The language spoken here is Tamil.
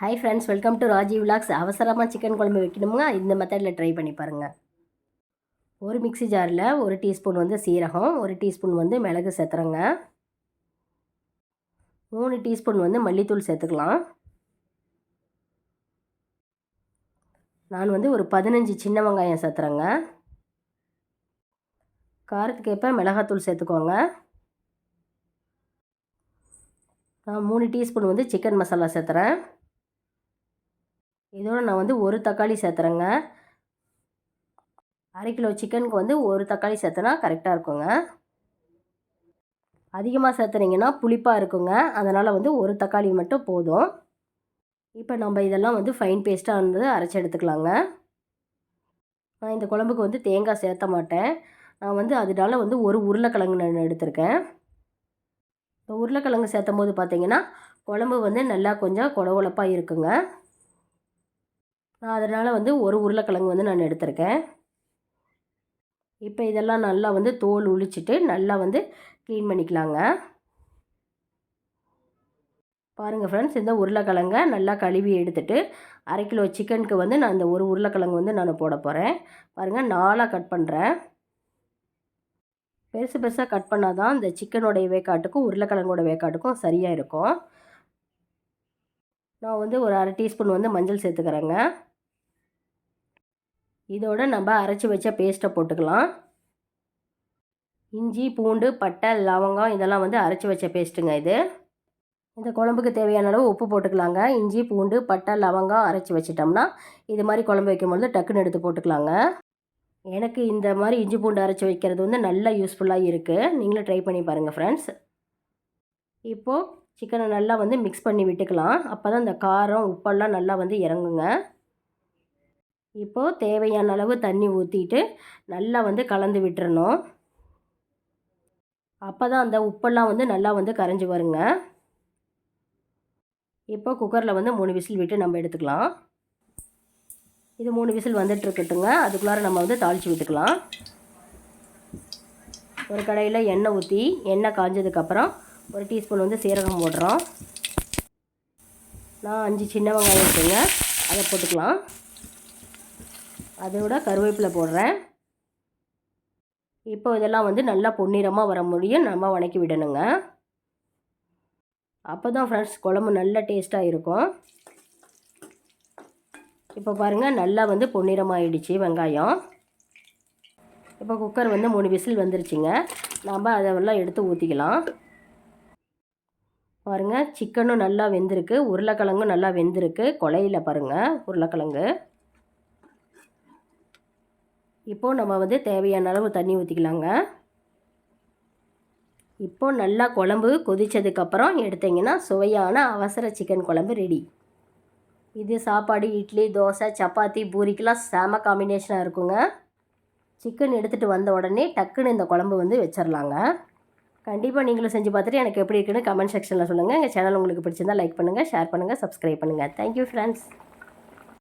Hi friends welcome to Raji vlogs அவசரமாக சிக்கன் குழம்பு வைக்கணுமா? இந்த மெத்தடில் ட்ரை பண்ணி பாருங்கள் ஒரு மிக்ஸி ஜாரில் ஒரு டீஸ்பூன் வந்து சீரகம் ஒரு டீஸ்பூன் வந்து மிளகு சேர்த்துறேங்க மூணு டீஸ்பூன் வந்து மல்லித்தூள் சேர்த்துக்கலாம். நான் வந்து ஒரு பதினஞ்சு சின்ன வெங்காயம் சேர்த்துறேங்க காரத்துக்கு ஏற்ப மிளகாத்தூள் சேர்த்துக்கோங்க. நான் மூணு டீஸ்பூன் வந்து சிக்கன் மசாலா சேர்த்துறேன். இதோட நான் வந்து ஒரு தக்காளி சேர்த்துறேங்க அரை கிலோ சிக்கனுக்கு வந்து ஒரு தக்காளி சேர்த்தனா கரெக்டாக இருக்குங்க. அதிகமாக சேர்த்துனீங்கன்னா புளிப்பாக இருக்குங்க. அதனால் வந்து ஒரு தக்காளி மட்டும் போதும். இப்போ நம்ம இதெல்லாம் வந்து ஃபைன் பேஸ்ட்டாக வந்து அரைச்சி எடுத்துக்கலாங்க. நான் இந்த குழம்புக்கு வந்து தேங்காய் சேர்த்த மாட்டேன். நான் வந்து அதனால வந்து ஒரு உருளைக்கிழங்கு நான் எடுத்திருக்கேன். இப்போ உருளைக்கிழங்கு சேர்த்தும் போது பார்த்திங்கன்னா குழம்பு வந்து நல்லா கொஞ்சம் கொடகொழப்பாக இருக்குங்க. நான் அதனால் வந்து ஒரு உருளைக்கிழங்கு வந்து நான் எடுத்திருக்கேன். இப்போ இதெல்லாம் நல்லா வந்து தோல் உளிச்சிட்டு நல்லா வந்து க்ளீன் பண்ணிக்கலாங்க. பாருங்கள் ஃப்ரெண்ட்ஸ் இந்த உருளைக்கிழங்கை நல்லா கழுவி எடுத்துகிட்டு அரை கிலோ சிக்கனுக்கு வந்து நான் இந்த ஒரு உருளைக்கிழங்கு வந்து நான் போட போகிறேன் பாருங்கள் நாலாக கட் பண்ணுறேன் பெருசு பெருசாக கட் பண்ணால் தான் இந்த சிக்கனோடைய வேக்காட்டுக்கும் உருளைக்கிழங்கோட வேக்காட்டுக்கும் சரியாக இருக்கும். நான் வந்து ஒரு அரை டீஸ்பூன் வந்து மஞ்சள் சேர்த்துக்கிறேங்க. இதோட நம்ம அரைச்சி வச்ச பேஸ்ட்டை போட்டுக்கலாம். இஞ்சி பூண்டு பட்டை லவங்கம் இதெல்லாம் வந்து அரைச்சி வச்ச பேஸ்ட்டுங்க இது. இந்த குழம்புக்கு தேவையான அளவு உப்பு போட்டுக்கலாங்க. இஞ்சி பூண்டு பட்டை லவங்கம் அரைச்சி வச்சிட்டோம்னா இது மாதிரி குழம்பு வைக்கும்பொழுது டக்குன்னு எடுத்து போட்டுக்கலாங்க. எனக்கு இந்த மாதிரி இஞ்சி பூண்டு அரைச்சி வைக்கிறது வந்து நல்லா யூஸ்ஃபுல்லாக இருக்குது நீங்களும் ட்ரை பண்ணி பாருங்கள் ஃப்ரெண்ட்ஸ் இப்போது சிக்கனை நல்லா வந்து மிக்ஸ் பண்ணி விட்டுக்கலாம். அப்போ தான் இந்த காரம் உப்பெல்லாம் நல்லா வந்து இறங்குங்க. இப்போது தேவையான அளவு தண்ணி ஊற்றிட்டு நல்லா வந்து கலந்து விட்டுறணும். அப்போ தான் அந்த உப்பெல்லாம் வந்து நல்லா வந்து கரைஞ்சி வருங்க. இப்போ குக்கரில் வந்து மூணு விசில் விட்டு நம்ம எடுத்துக்கலாம். இது மூணு விசில் வந்துட்டுருக்கட்டுங்க அதுக்குள்ளார நம்ம வந்து தாளித்து விட்டுக்கலாம் ஒரு கடையில் எண்ணெய் ஊற்றி எண்ணெய் காஞ்சதுக்கப்புறம் ஒரு டீஸ்பூன் வந்து சீரகம் போடுறோம். நான் அஞ்சு சின்ன வெங்காயம் இருக்குங்க. அதை போட்டுக்கலாம். அதோட கருவேப்பிலை போடுறேன். இப்போ இதெல்லாம் வந்து நல்லா பொன்னிறமாக வர முடியும். நம்ம வணக்கி விடணுங்க. அப்போ தான் ஃப்ரெண்ட்ஸ் குழம்பு நல்ல டேஸ்ட்டாக இருக்கும். இப்போ பாருங்கள் நல்லா வந்து பொன்னிறமாகிடுச்சு வெங்காயம். இப்போ குக்கர் வந்து மூணு விசில் வந்துருச்சுங்க. நாம் அதெல்லாம் எடுத்து ஊற்றிக்கலாம் பாருங்கள் சிக்கனும் நல்லா வெந்திருக்கு. உருளைக்கிழங்கும் நல்லா வெந்திருக்கு. கொலையில் பாருங்கள் உருளைக்கிழங்கு. இப்போது நம்ம வந்து தேவையான அளவு தண்ணி ஊற்றிக்கலாங்க இப்போது நல்லா குழம்பு கொதித்ததுக்கப்புறம் எடுத்திங்கன்னா சுவையான அவசர சிக்கன் குழம்பு ரெடி இது சாப்பாடு இட்லி தோசை சப்பாத்தி பூரிக்கெலாம் செம காம்பினேஷனாக இருக்குங்க. சிக்கன் எடுத்துகிட்டு வந்த உடனே டக்குன்னு இந்த குழம்பு வந்து வச்சிடலாங்க கண்டிப்பாக நீங்களும் செஞ்சு பார்த்துட்டு எனக்கு எப்படி இருக்குன்னு கமெண்ட் செக்ஷனில் சொல்லுங்கள் எங்கள் சேனல் உங்களுக்கு பிடிச்சிருந்தால் லைக் பண்ணுங்கள் ஷேர் பண்ணுங்கள் சப்ஸ்கிரைப் பண்ணுங்கள் தேங்க்யூ ஃப்ரெண்ட்ஸ்